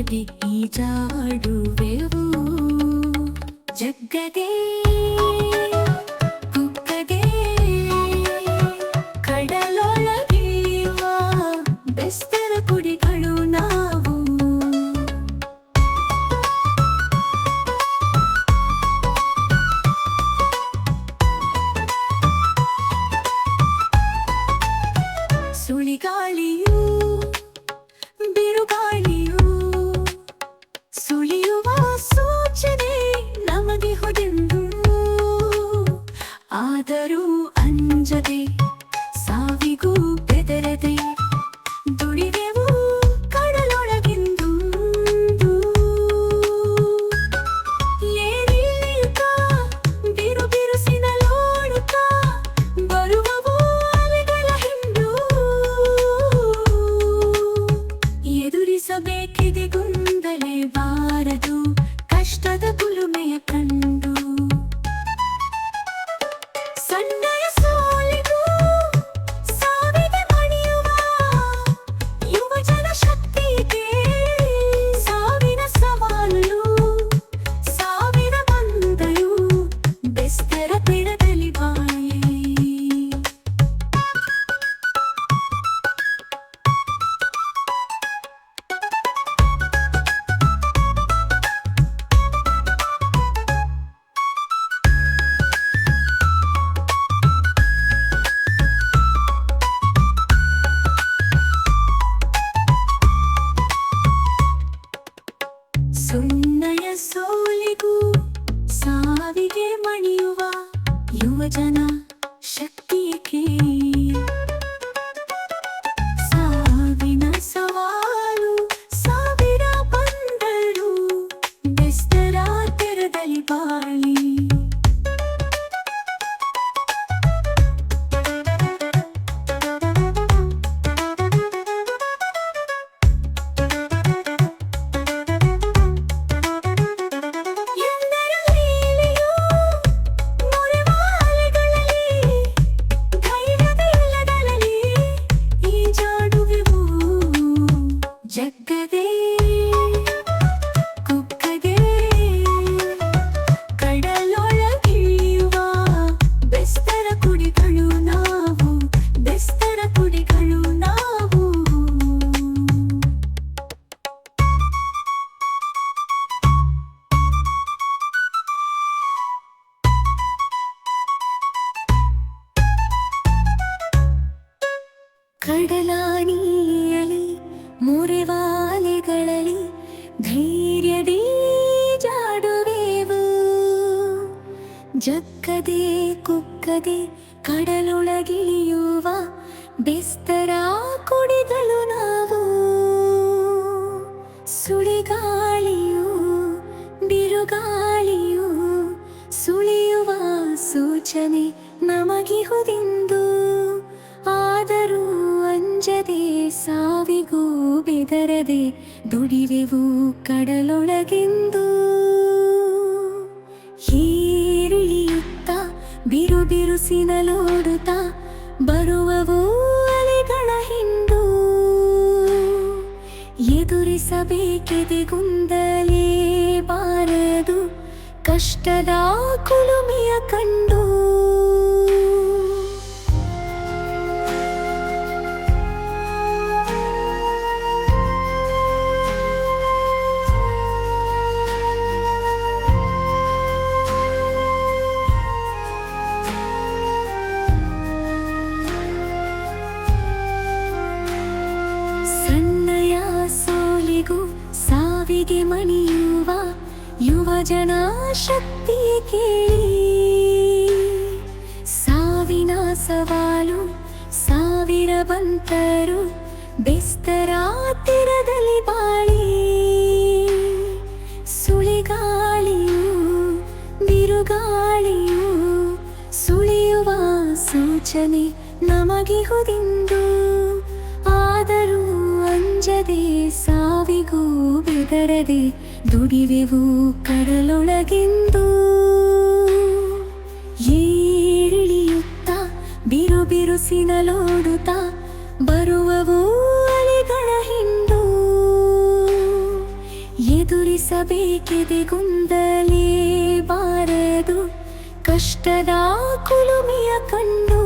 ఉన్నది ఈ జాడు వేవు. ಆದರೂ ಅಂಜದೆ ಸುನ್ನಯ ಸೋಲಿಗೂ ಸಾವಿಗೆ ಮಣಿಯುವ ಯುವಜನ ಶಕ್ತಿಗೆ ಜಕ್ಕದೆ ಕುಕ್ಕದೆ ಕಡಲೊಳಗಿಳಿಯುವ ಬೆಸ್ತರ ಕುಡಿದಳು ನಾವು ಸುಳಿಗಾಳಿಯು, ಬಿರುಗಾಳಿಯು ಸುಳಿಯುವ ಸೂಚನೆ ನಮಗಿಹುದಿಂದು. ಆದರೂ ಅಂಜದೆ ಸಾವಿಗೂ ಬೆದರದೆ ದುಡಿವೆವು ಕಡಲೊಳಗೆಂದು. ಹೀರಿಳಿಯುತ್ತ ಬಿರು ಬಿರುಸಿನಲೋಡುತ್ತಾ ಬರುವವು ಅಲೆಗಳ ಹಿಂದು. ಎದುರಿಸಬೇಕಿದೆ ಗುಂದಲೇ ಬಾರದು ಕಷ್ಟದ ಕುಲುಮೆಯ ಕಂಡು. ಮಣಿಯುವ ಯುವಜನ ಶಕ್ತಿಯ ಕೇಳಿ ಸಾವಿನ ಸವಾಲು ಸಾವಿರ ಬಂತರು ಬೆಸ್ತರ ತೆರದಲ್ಲಿ ಬಾಳಿ. ಸುಳಿಗಾಳಿಯು ಬಿರುಗಾಳಿಯು ಸುಳಿಯುವ ಸೂಚನೆ ನಮಗಿಹುದಿಂದು. ಆದರೂ ಅಂಜದೆ ಕದರದೆ ದುಡಿವೆವು ಕಡಲೊಳಗಿಂದು. ಏರಿಳಿಯುತ್ತ, ಬಿರು ಬಿರುಸಿನಲೋಡುತ್ತ ಬರುವವು ಅಲೆಗಳ ಹಿಂದು ಎದುರಿಸಬೇಕಿದೆ ಗೊಂದಲೇ ಬಾರದು, ಕಷ್ಟದ ಕುಲುಮಿಯ ಕಂಡು